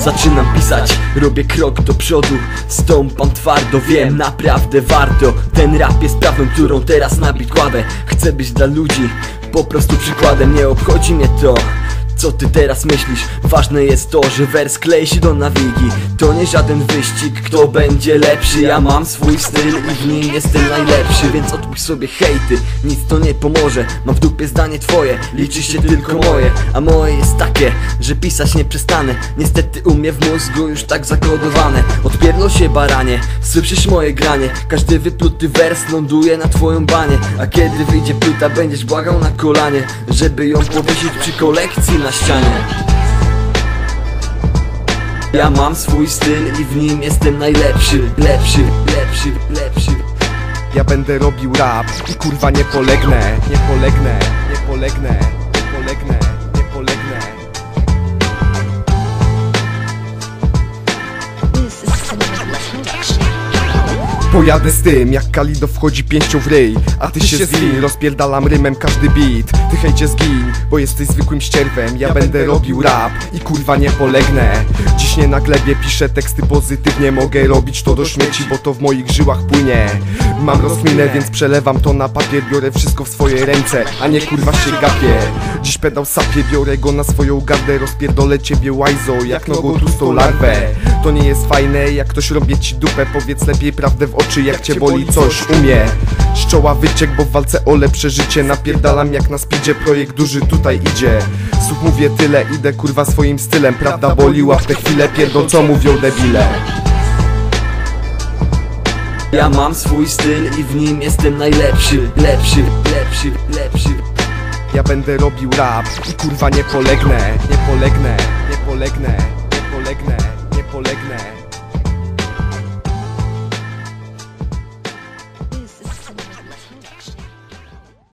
zaczynam pisać Robię krok do przodu, stąpam twardo Wiem, naprawdę warto. Ten rap jest prawdą, którą teraz na bit kładę. Chcę być dla ludzi po prostu przykładem Nie obchodzi mnie to co ty teraz myślisz? Ważne jest to, że wers klei się do nawigi To nie żaden wyścig, kto będzie lepszy. Ja mam swój styl i w nim jestem najlepszy Więc odpuść sobie hejty, nic to nie pomoże. Mam w dupie zdanie twoje, liczy się tylko moje. A moje jest takie, że pisać nie przestanę. Niestety u mnie w mózgu już tak zakodowane. Odpierdło się baranie, słyszysz moje granie. Każdy wypluty wers ląduje na twoją banie. A kiedy wyjdzie płyta, będziesz błagał na kolanie Żeby ją powiesić przy kolekcji na ścianie. Ja mam swój styl i w nim jestem najlepszy Lepszy, lepszy, lepszy. Ja będę robił rap i kurwa nie polegnę Nie polegnę, nie polegnę, Pojadę z tym, jak Kalido wchodzi pięścią w ryj A ty się zwin, rozpierdalam rymem każdy beat. Ty hejcie zgin, bo jesteś zwykłym ścierwem. Ja będę robił rap. i kurwa nie polegnę. Dziś nie na glebie piszę teksty pozytywnie Mogę robić to do śmieci, bo to w moich żyłach płynie Mam rozminę, więc przelewam to na papier Biorę wszystko w swoje ręce, a nie kurwa się gapię. Dziś pedał sapie, biorę go na swoją gardę Rozpierdolę ciebie łajzo, jak nogą tłustą larwę. To nie jest fajne, jak ktoś robię ci dupę Powiedz lepiej prawdę w oczy, jak cię boli coś umie Z czoła wyciek, bo w walce o lepsze życie Napierdalam jak na speedzie, projekt duży tutaj idzie. Słów mówię tyle, idę kurwa swoim stylem. Prawda boliła w te chwile, pierdą co? mówią debile ja mam swój styl i w nim jestem najlepszy Lepszy, lepszy, lepszy. Ja będę robił rap i kurwa nie polegnę Nie polegnę, nie polegnę, nie polegnę, nie polegnę.